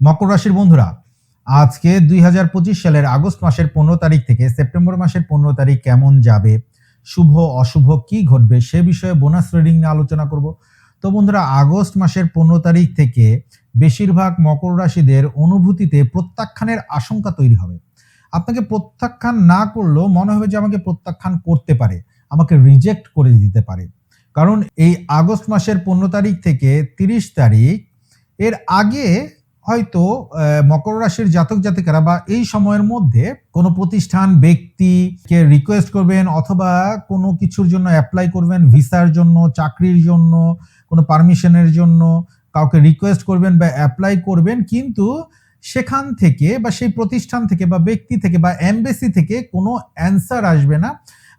মকর রাশির বন্ধুরা, আজকে দুই হাজার পঁচিশ সালের আগস্ট মাসের পনেরো তারিখ থেকে সেপ্টেম্বর মাসের পনেরো তারিখ কেমন যাবে, শুভ, অশুভ, কি ঘটবে সে বিষয়ে বোনাস রিডিং নিয়ে আলোচনা করব। তো বন্ধুরা, আগস্ট মাসের পনেরো তারিখ থেকে বেশিরভাগ মকর রাশিদের অনুভূতিতে প্রত্যাখ্যানের আশঙ্কা তৈরি হবে। আপনাকে প্রত্যাখ্যান না করলেও মনে হবে যে আমাকে প্রত্যাখ্যান করতে পারে, আমাকে রিজেক্ট করে দিতে পারে। কারণ এই আগস্ট মাসের পনেরো তারিখ থেকে তিরিশ তারিখ, এর আগে হয়তো মকর রাশির জাতক জাতিকারা বা এই সময়ের মধ্যে কোনো প্রতিষ্ঠান, ব্যক্তিকে রিকোয়েস্ট করবেন অথবা কোনো কিছুর জন্য অ্যাপ্লাই করবেন, ভিসার জন্য, চাকরির জন্য, কোনো পারমিশনের জন্য কাউকে রিকোয়েস্ট করবেন বা অ্যাপ্লাই করবেন, কিন্তু সেখান থেকে বা সেই প্রতিষ্ঠান থেকে বা ব্যক্তি থেকে বা এমবেসি থেকে কোনো অ্যান্সার আসবে না।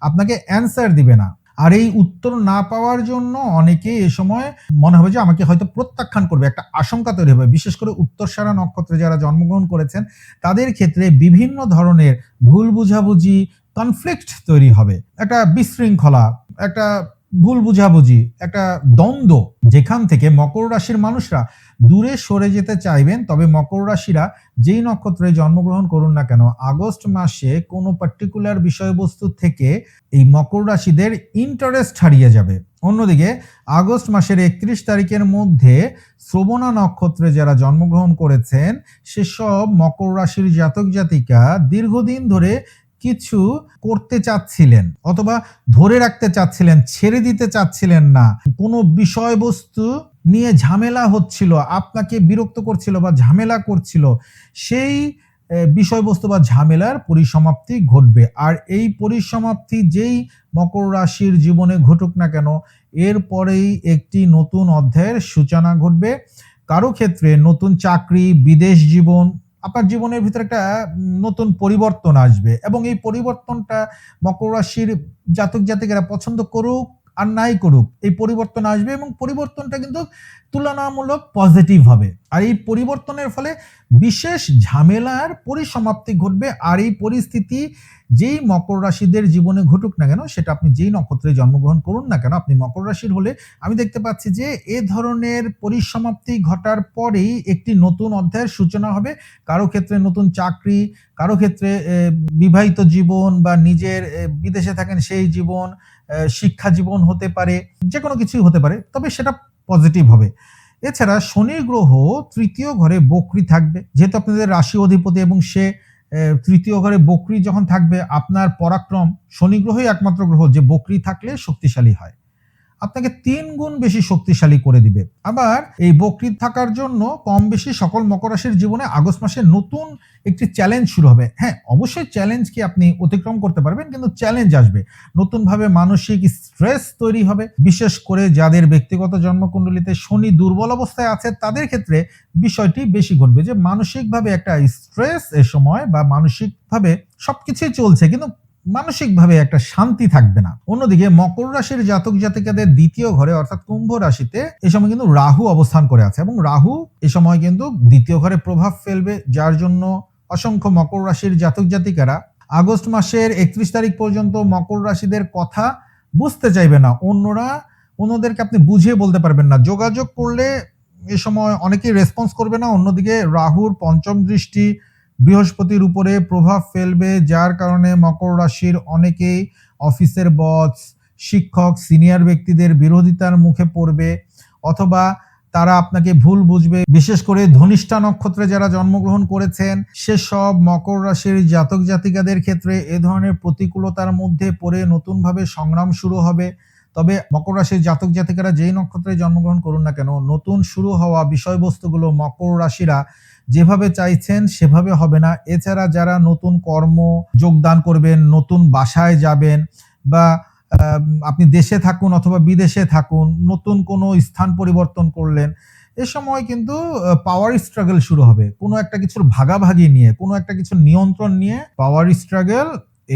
আপনাকে অ্যান্সার দিবে না। আর এই উত্তর না পাওয়ার জন্য অনেকে এ সময় মনে হবে যে আমাকে হয়তো প্রত্যাখ্যান করবে, একটা আশঙ্কা তৈরি হবে। বিশেষ করে উত্তর সারা নক্ষত্রে যারা জন্মগ্রহণ করেছেন, তাদের ক্ষেত্রে বিভিন্ন ধরনের ভুল বুঝাবুঝি কনফ্লিক্ট তৈরি হবে। একটা বিশৃঙ্খলা, একটা ভুল বুঝাবুঝি, একটা দ্বন্দ্ব যেখান থেকে মকর রাশির মানুষরা দূরে সরে যেতে চাইবেন, তবে মকর রাশিরা যেই নক্ষত্রে জন্মগ্রহণ করুন না কেন, আগস্ট মাসে কোনো পার্টিকুলার বিষয়বস্তু থেকে এই মকর রাশিদের ইন্টারেস্ট হারিয়ে যাবে। অন্যদিকে, আগস্ট মাসের একত্রিশ তারিখের মধ্যে শ্রবণা নক্ষত্রে যারা জন্মগ্রহণ করেছেন, সেসব মকর রাশির জাতক জাতিকা দীর্ঘদিন ধরে কিছু করতে চাচ্ছিলেন অথবা ধরে রাখতে চাচ্ছিলেন, ছেড়ে দিতে চাচ্ছিলেন না। কোনো বিষয়বস্তু নিয়ে ঝামেলা হচ্ছিল, আপনাকে বিরক্ত করছিল বা ঝামেলা করছিল, সেই বিষয়বস্তু বা ঝামেলার পরিসমাপ্তি ঘটবে। আর এই পরিসমাপ্তি যেই মকর রাশির জীবনে ঘটুক না কেন এরপরেই একটি নতুন অধ্যায়ের সূচনা ঘটবে। কারও ক্ষেত্রে নতুন চাকরি, বিদেশ জীবন আপনার জীবনের ভিতরে একটা নতুন পরিবর্তন আসবে। এবং এই পরিবর্তনটা মকর রাশির জাতক জাতিকেরা পছন্দ করুক আর নাই করুক, এই পরিবর্তন আসবে এবং পরিবর্তনটা কিন্তু তুলনামূলক পজিটিভ হবে। আর এই পরিবর্তনের ফলে বিশেষ ঝামেলার পরিসমাপ্তি ঘটবে, আর এই পরিস্থিতি যেই মকর রাশিদের জীবনে ঘটুক না কেন, সেটা আপনি যেই নক্ষত্রে জন্মগ্রহণ করুন না কেন, আপনি মকর রাশির হলে আমি দেখতে পাচ্ছি যে এ ধরনের পরিসমাপ্তি ঘটার পরেই একটি নতুন অধ্যায়ের সূচনা হবে। কারও ক্ষেত্রে নতুন চাকরি, কারও ক্ষেত্রে বিবাহিত জীবন বা নিজের বিদেশে থাকেন সেই জীবন শিক্ষা জীবন হতে পারে যে কোনো কিছুই হতে পারে, তবে সেটা পজিটিভ হবে। এছাড়া শনি গ্রহ তৃতীয় ঘরে বকরি থাকবে। যেহেতু আপনাদের রাশি অধিপতি এবং সে তৃতীয় ঘরে বকরি যখন থাকবে, আপনার পরাক্রম শনি গ্রহই একমাত্র গ্রহ যে বকরি থাকলে শক্তিশালী হয়। আপনাকে তিন গুণ বেশি শক্তিশালী করে দিবে। আবার এই বকরি থাকার জন্য কম বেশি সকল মকর রাশির জীবনে আগস্ট মাসে নতুন একটি চ্যালেঞ্জ শুরু হবে। হ্যাঁ অবশ্যই চ্যালেঞ্জকে আপনি অতিক্রম করতে পারবেন, কিন্তু চ্যালেঞ্জ আসবে। নতুনভাবে মানসিক স্ট্রেস তৈরি হবে। বিশেষ করে যাদের ব্যক্তিগত জন্মকুণ্ডলিতে শনি দুর্বল অবস্থায় আছে, তাদের ক্ষেত্রে বিষয়টি বেশি ঘটবে যে মানসিকভাবে একটা স্ট্রেস এ সময় বা মানসিকভাবে সবকিছুই চলছে, কিন্তু মানসিকভাবে একটা শান্তি থাকবে না। অন্যদিকে মকর রাশির জাতক জাতিকাদের দ্বিতীয় ঘরে অর্থাৎ কুম্ভ রাশিতে এ সময় কিন্তু রাহু অবস্থান করে আছে এবং রাহু এ সময় কিন্তু দ্বিতীয় ঘরে প্রভাব ফেলবে, যার জন্য অসংখ্য মকর রাশির জাতক জাতিকারা আগস্ট মাসের একত্রিশ তারিখ পর্যন্ত মকর রাশিদের কথা বুঝতে চাইবে না। অন্যরা, অন্যদেরকে আপনি বুঝিয়ে বলতে পারবেন না। যোগাযোগ করলে এ সময় অনেকেই রেসপন্স করবে না। অন্যদিকে রাহুর পঞ্চম দৃষ্টি বৃহস্পতির উপরে প্রভাব ফেলবে, যার কারণে মকর রাশির অনেকেই অফিসের বস শিক্ষক সিনিয়র ব্যক্তিদের বিরোধিতার মুখে পড়বে, অথবা তারা আপনাকে ভুল বুঝবে। বিশেষ করে ধনিষ্ঠা নক্ষত্রে যারা জন্মগ্রহণ করেছেন, সেসব মকর রাশির জাতক জাতিকাদের ক্ষেত্রে এ ধরনের প্রতিকূলতার মধ্যে পড়ে নতুনভাবে সংগ্রাম শুরু হবে। তবে মকর রাশির জাতক জাতিকারা যেই নক্ষত্রে জন্মগ্রহণ করুন না কেন, নতুন শুরু হওয়া বিষয়বস্তুগুলো মকর রাশিরা যেভাবে চাইছেন সেভাবে হবে না। এছাড়া যারা নতুন কর্ম যোগদান করবেন, নতুন বাসায় যাবেন বা আপনি দেশে থাকুন অথবা বিদেশে থাকুন, নতুন কোনো স্থান পরিবর্তন করলেন, এ সময় কিন্তু পাওয়ার স্ট্রাগল শুরু হবে। কোনো একটা কিছুর ভাগাভাগি নিয়ে, কোনো একটা কিছুর নিয়ন্ত্রণ নিয়ে পাওয়ার স্ট্রাগল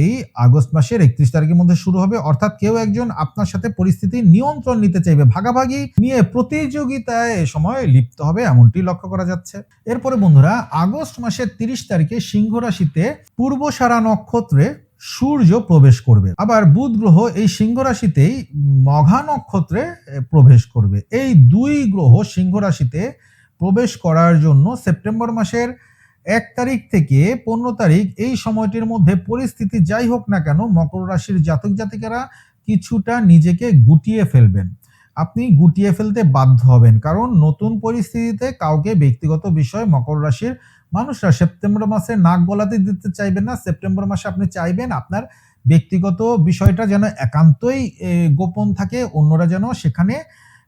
এই আগস্ট মাসের একত্রিশ তারিখের মধ্যে শুরু হবে। অর্থাৎ কেউ একজন আপনার সাথে পরিস্থিতি নিয়ন্ত্রণ নিতে চাইবে। ভাগাভাগি নিয়ে প্রতিযোগিতায় এ সময় লিপ্ত হবে এমনটি লক্ষ্য করা যাচ্ছে। এরপরে বন্ধুরা, আগস্ট মাসের তিরিশ তারিখে সিংহ রাশিতে পূর্বসারা নক্ষত্রে সূর্য প্রবেশ করবে। আবার বুধ গ্রহ এই সিংহ রাশিতেই মঘা নক্ষত্রে প্রবেশ করবে। এই দুই গ্রহ সিংহ রাশিতে প্রবেশ করার জন্য সেপ্টেম্বর মাসের এক তারিখ থেকে পনেরো তারিখ এই সময়টির মধ্যে পরিস্থিতি যাই হোক না কেন, মকর রাশির জাতক জাতিকারা কিছুটা নিজেকে গুটিয়ে ফেলবেন। আপনি গুটিয়ে ফেলতে বাধ্য হবেন কারণ নতুন পরিস্থিতিতে কাউকে ব্যক্তিগত বিষয় মকর রাশির মানুষরা সেপ্টেম্বর মাসে নাক গলাতে দিতে চাইবেন না। সেপ্টেম্বর মাসে আপনি চাইবেন আপনার ব্যক্তিগত বিষয়টা যেন একান্তই গোপন থাকে, অন্যরা যেন সেখানে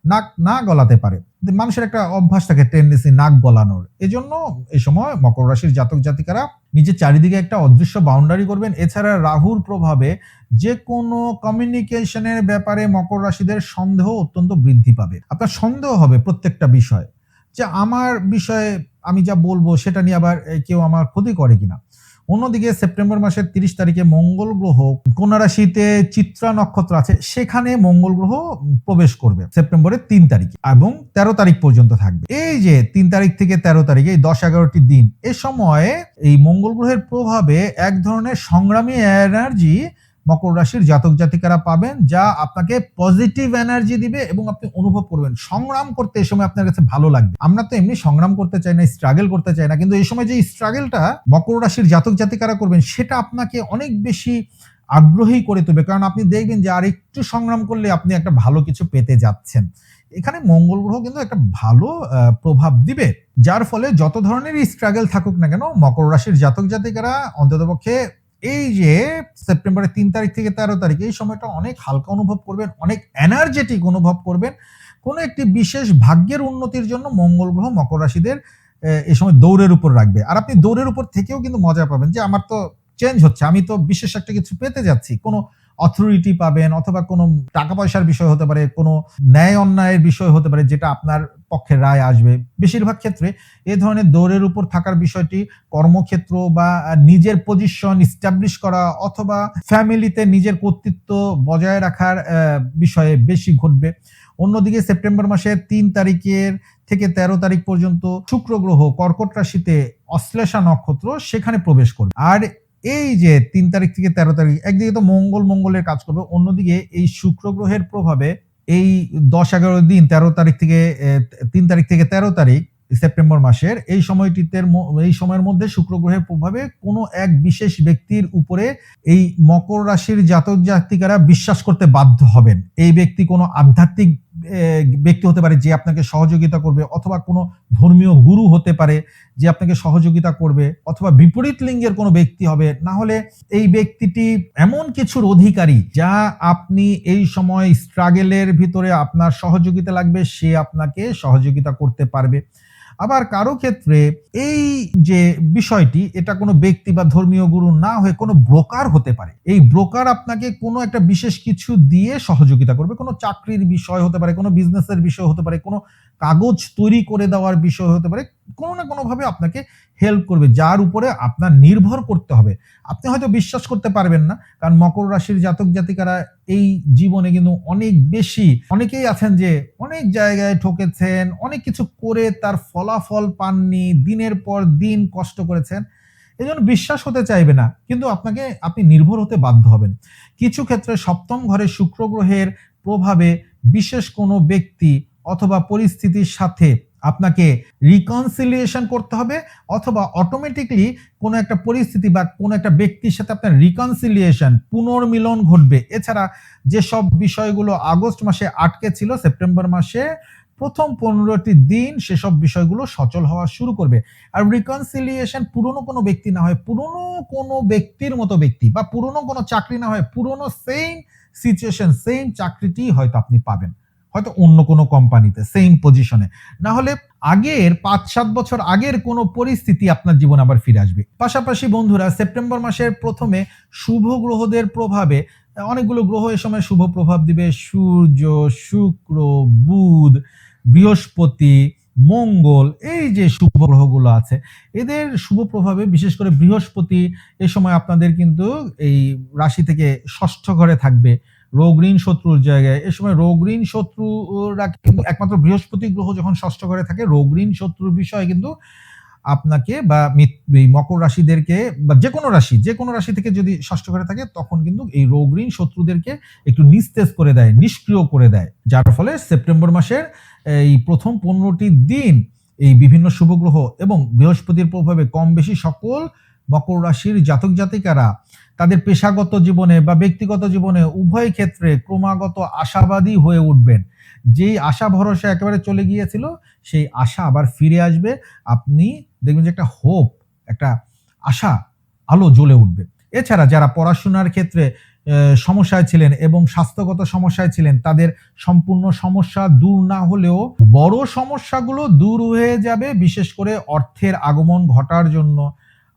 নাক না গলাতে পারে। মানুষের একটা অভ্যাস থাকে টেন্ডেন্সি নাক গলানোর। এজন্য এই সময় মকর রাশির জাতক জাতিকারা নিজের চারিদিকে একটা অদৃশ্য বাউন্ডারি করবেন। এছাড়া রাহুর প্রভাবে যে কোনো কমিউনিকেশনের ব্যাপারে মকর রাশিদের সন্দেহ অত্যন্ত বৃদ্ধি পাবে। আপনার সন্দেহ হবে প্রত্যেকটা বিষয়। যে আমার বিষয়ে আমি যা বলব সেটা নিয়ে আবার কেউ আমার ক্ষতি করে কিনা। অন্যদিকে সেপ্টেম্বর মাসের তিরিশ তারিখে মঙ্গল গ্রহ কন্যা রাশিতে চিত্রা নক্ষত্র আছে, সেখানে মঙ্গল গ্রহ প্রবেশ করবে সেপ্টেম্বরের তিন তারিখে এবং তেরো তারিখ পর্যন্ত থাকবে। এই যে তিন তারিখ থেকে তেরো তারিখ এই দশ এগারোটি দিন, এ সময় এই মঙ্গল গ্রহের প্রভাবে এক ধরনের সংগ্রামী এনার্জি মকর রাশির জাতক জাতিকারা পাবেন, যা আপনাকে পজিটিভ এনার্জি দিবে এবং আপনি অনুভব করবেন। সংগ্রাম করতে এই সময় আপনার কাছে ভালো লাগবে। আমরা তো এমনি সংগ্রাম করতে চাই না স্ট্রাগল করতে চাই না, কিন্তু এই সময় যে স্ট্রাগলটা মকর রাশির জাতক জাতিকারা করবেন, সেটা আপনাকে অনেক বেশি আগ্রহী করে তুলবে। কারণ আপনি দেখবেন যে আর একটু সংগ্রাম করলে আপনি একটা ভালো কিছু পেতে যাচ্ছেন। এখানে মঙ্গল গ্রহ কিন্তু একটা ভালো প্রভাব দিবে, যার ফলে যত ধরনের স্ট্রাগল থাকুক না কেন, মকর রাশির জাতক জাতিকারা অন্ততপক্ষে এই যে সেপ্টেম্বরের তিন তারিখ থেকে তেরো তারিখ, এই সময়টা অনেক হালকা অনুভব করবেন, অনেক এনার্জেটিক অনুভব করবেন। কোনো একটি বিশেষ ভাগ্যের উন্নতির জন্য মঙ্গল গ্রহ মকর রাশিদের এই সময় দৌড়ের উপর রাখবে। আর আপনি দৌড়ের উপর থেকেও কিন্তু মজা পাবেন যে, আমার তো চেঞ্জ হচ্ছে, আমি তো বিশেষ একটা কিছু পেতে যাচ্ছি। কোনো অথরিটি পাবেন অথবা কোনো টাকা পয়সার বিষয় হতে পারে, কোনো ন্যায় অন্যায়ের বিষয় হতে পারে যেটা আপনার পক্ষে রায় আসবে। বেশিরভাগ ক্ষেত্রে এ ধরনের দৌড়ের উপর থাকার বিষয়টি কর্মক্ষেত্র বা নিজের পজিশন ইস্টাবলিশ করা অথবা ফ্যামিলিতে নিজের কর্তৃত্ব বজায় রাখার বিষয়ে বেশি ঘটবে। অন্যদিকে সেপ্টেম্বর মাসের তিন তারিখের থেকে তেরো তারিখ পর্যন্ত শুক্র গ্রহ কর্কট রাশিতে অশ্লেষা নক্ষত্র সেখানে প্রবেশ করবে। আর এই যে তিন তারিখ থেকে তেরো তারিখ, একদিকে তো মঙ্গল মঙ্গলের কাজ করবে, অন্যদিকে এই শুক্র গ্রহের প্রভাবে এই দশ এগারো দিন, তেরো তারিখ থেকে তিন তারিখ থেকে তেরো তারিখ, সেপ্টেম্বর মাসের, এই সময়টিতে এই সময়ের মধ্যে শুক্র গ্রহের প্রভাবে কোনো এক বিশেষ ব্যক্তির উপরে এই মকর রাশির জাতক জাতিকারা বিশ্বাস করতে বাধ্য হবেন। এই ব্যক্তি কোনো আধ্যাত্মিক ব্যক্তি হতে পারে যে আপনাকে সহযোগিতা করবে অথবা কোনো ধর্মীয় গুরু হতে পারে যে আপনাকে সহযোগিতা করবে অথবা বিপরীত লিঙ্গের কোনো ব্যক্তি হবে, না হলে এই ব্যক্তিটি এমন কিছুর অধিকারী যা আপনি এই সময় স্ট্রাগেলের ভিতরে আপনার সহযোগিতা লাগবে, সে আপনাকে সহযোগিতা করতে পারবে। আবার কারও ক্ষেত্রে এই যে বিষয়টি, এটা কোনো ব্যক্তি বা ধর্মীয় গুরু না হয়ে কোনো ব্রোকার হতে পারে। এই ব্রোকার আপনাকে কোনো একটা বিশেষ কিছু দিয়ে সহযোগিতা করবে। কোনো চাকরির বিষয় হতে পারে, কোনো বিজনেসের বিষয় হতে পারে, কোনো কাগজ তৈরি করে দেওয়ার বিষয় হতে পারে, কোনো না কোনোভাবে আপনাকে হেল্প করবে, যার উপরে আপনার নির্ভর করতে হবে। আপনি হয়তো বিশ্বাস করতে পারবেন না, কারণ মকর রাশির জাতক জাতিকারা এই জীবনে কিন্তু অনেক বেশি, অনেকেই আছেন যে অনেক জায়গায় ঠকেছেন, অনেক কিছু করে তার ফলাফল পাননি, দিনের পর দিন কষ্ট করেছেন। এই জন্য বিশ্বাস হতে চাইবে না, কিন্তু আপনাকে, আপনি নির্ভর হতে বাধ্য হবেন। কিছু ক্ষেত্রে সপ্তম ঘরে শুক্র গ্রহের প্রভাবে বিশেষ কোনো ব্যক্তি অথবা পরিস্থিতির সাথে আপনাকে রিকনসিলিয়েশন করতে হবে, অথবা অটোমেটিকলি কোনো একটা পরিস্থিতি বা কোনো একটা ব্যক্তির সাথে আপনার রিকনসিলিয়েশন পুনর্মিলন ঘটবে। এছাড়া যেসব বিষয়গুলো আগস্ট মাসে আটকে ছিল, সেপ্টেম্বর মাসে প্রথম পনেরোটি দিন সেসব বিষয়গুলো সচল হওয়া শুরু করবে। আর রিকনসিলিয়েশন পুরনো কোনো ব্যক্তি না হয়, পুরনো কোনো ব্যক্তির মতো ব্যক্তি বা পুরনো কোনো চাকরি না হয়, পুরনো সেম সিচুয়েশন সেম চাকরিটি হয়তো আপনি পাবেন। হয়তো অন্য কোনো কোম্পানিতে সেম পজিশনে না হলে আগের পাঁচ, সাত বছর আগের কোনো পরিস্থিতি আপনার জীবন আবার ফিরে আসবে। পাশাপাশি বন্ধুরা, সেপ্টেম্বর মাসের প্রথমে শুভ গ্রহদের প্রভাবে, অনেকগুলো গ্রহ এ সময় শুভ প্রভাব দিবে। সূর্য, শুক্র, বুধ, বৃহস্পতি, মঙ্গল, এই যে শুভ গ্রহগুলো আছে, এদের শুভ প্রভাবে, বিশেষ করে বৃহস্পতি এ সময় আপনাদের কিন্তু এই রাশি থেকে ষষ্ঠ ঘরে থাকবে। রোগ ঋণ শত্রুর জায়গায়। এ সময় রোগ ঋণ শত্রুরা কিন্তু একমাত্র বৃহস্পতি গ্রহ যখন ষষ্ঠ ঘরে থাকে, রোগ ঋণ শত্রুর বিষয় কিন্তু আপনাকে বা মকর রাশিদেরকে বা যে কোনো রাশি যে কোনো রাশি থেকে যদি ষষ্ঠ ঘরে থাকে, তখন কিন্তু এই রোগ ঋণ শত্রুদেরকে একটু নিস্তেজ করে দেয়, নিষ্ক্রিয় করে দেয়। যার ফলে সেপ্টেম্বর মাসের এই প্রথম পনেরোটি দিন এই বিভিন্ন শুভ গ্রহ এবং বৃহস্পতির প্রভাবে কম বেশি সকল মকর রাশির জাতক জাতিকারা তাদের পেশাগত জীবনে বা ব্যক্তিগত জীবনে উভয় ক্ষেত্রে ক্রমাগত আশাবাদী হয়ে উঠবেন। যেই আশা ভরসা একেবারে চলে গিয়েছিল, সেই আশা আবার ফিরে আসবে। আপনি দেখবেন যে একটা হোপ একটা আশা, আলো জ্বলে উঠবে। এছাড়া যারা পড়াশোনার ক্ষেত্রে সমস্যায় ছিলেন এবং স্বাস্থ্যগত সমস্যায় ছিলেন, তাদের সম্পূর্ণ সমস্যা দূর না হলেও বড় সমস্যাগুলো দূর হয়ে যাবে, বিশেষ করে অর্থের আগমন ঘটার জন্য।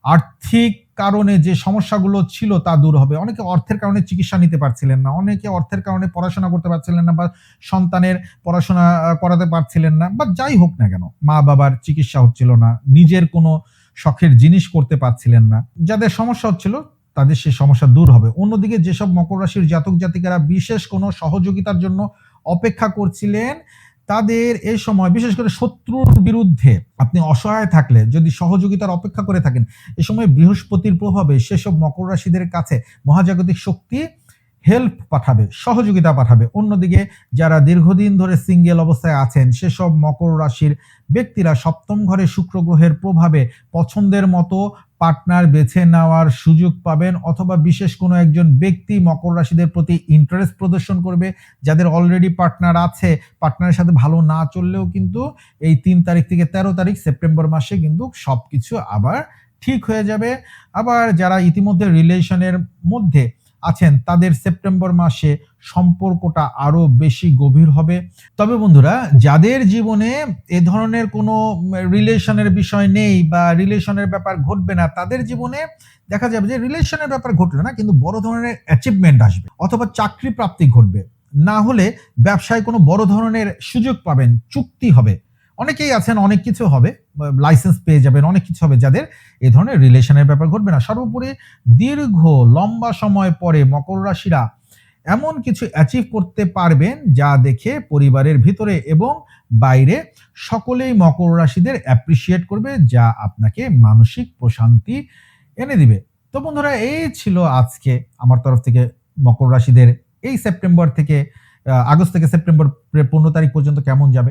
আর্থিক কারণে যে সমস্যাগুলো ছিল তা দূর হবে। অনেকে অর্থের কারণে চিকিৎসা নিতে পারছিলেন না, অনেকে অর্থের কারণে পড়াশোনা করতে পারছিলেন না বা সন্তানের পড়াশোনা করাতে পারছিলেন না বা যাই হোক না কেন, মা বাবার চিকিৎসা হচ্ছিল না, নিজের কোনো শখের জিনিস করতে পারছিলেন না। যাদের সমস্যা হচ্ছিল তাদের সেই সমস্যা দূর হবে। অন্যদিকে যেসব মকর রাশির জাতক জাতিকারা বিশেষ কোনো সহযোগিতার জন্য অপেক্ষা করছিলেন তাদের এই সময়, বিশেষ করে শত্রুর বিরুদ্ধে আপনি অসহায় থাকলে, যদি সহযোগিতার অপেক্ষা করে থাকেন, এ সময় বৃহস্পতির প্রভাবে সেসব মকর রাশিদের কাছে মহাজাগতিক শক্তি হেল্প পাঠাবে, সহযোগিতা পাঠাবে। অন্যদিকে যারা দীর্ঘদিন ধরে সিঙ্গেল অবস্থায় আছেন, সেসব মকর রাশির ব্যক্তিরা সপ্তম ঘরে শুক্র গ্রহের প্রভাবে পছন্দের মতো পার্টনার বেছে নেওয়ার সুযোগ পাবেন অথবা বিশেষ কোনো একজন ব্যক্তি মকর রাশিদের প্রতি ইন্টারেস্ট প্রদর্শন করবে, যাদের অলরেডি পার্টনার আছে পার্টনারের সাথে ভালো না চললেও কিন্তু এই তিন তারিখ থেকে তেরো তারিখ সেপ্টেম্বর মাসে কিন্তু সব কিছু আবার ঠিক হয়ে যাবে। আবার যারা ইতিমধ্যে রিলেশনের মধ্যে আছেন, তাদের সেপ্টেম্বর মাসে সম্পর্কটা আরও বেশি গভীর হবে। তবে বন্ধুরা, যাদের জীবনে এ ধরনের কোনো রিলেশনের বিষয় নেই বা রিলেশনের ব্যাপার ঘটবে না, তাদের জীবনে দেখা যাবে যে রিলেশনের ব্যাপার ঘটবে না কিন্তু বড় ধরনের অ্যাচিভমেন্ট আসবে অথবা চাকরি প্রাপ্তি ঘটবে। না হলে ব্যবসায় কোনো বড় ধরনের সুযোগ পাবেন, চুক্তি হবে। অনেকেই আছেন, অনেক কিছু হবে লাইসেন্স পেয়ে যাবেন, অনেক কিছু হবে যাদের এই ধরনের রিলেশনের ব্যাপার ঘটবে না। সর্বোপরি দীর্ঘ, লম্বা সময় পরে মকর রাশিরা এমন কিছু অ্যাচিভ করতে পারবেন যা দেখে পরিবারের ভিতরে এবং বাইরে সকলেই মকর রাশিদের অ্যাপ্রিসিয়েট করবে, যা আপনাকে মানসিক প্রশান্তি এনে দিবে। তো বন্ধুরা, এই ছিল আজকে আমার তরফ থেকে মকর রাশিদের এই সেপ্টেম্বর থেকে আগস্ট থেকে সেপ্টেম্বর পনেরো তারিখ পর্যন্ত কেমন যাবে?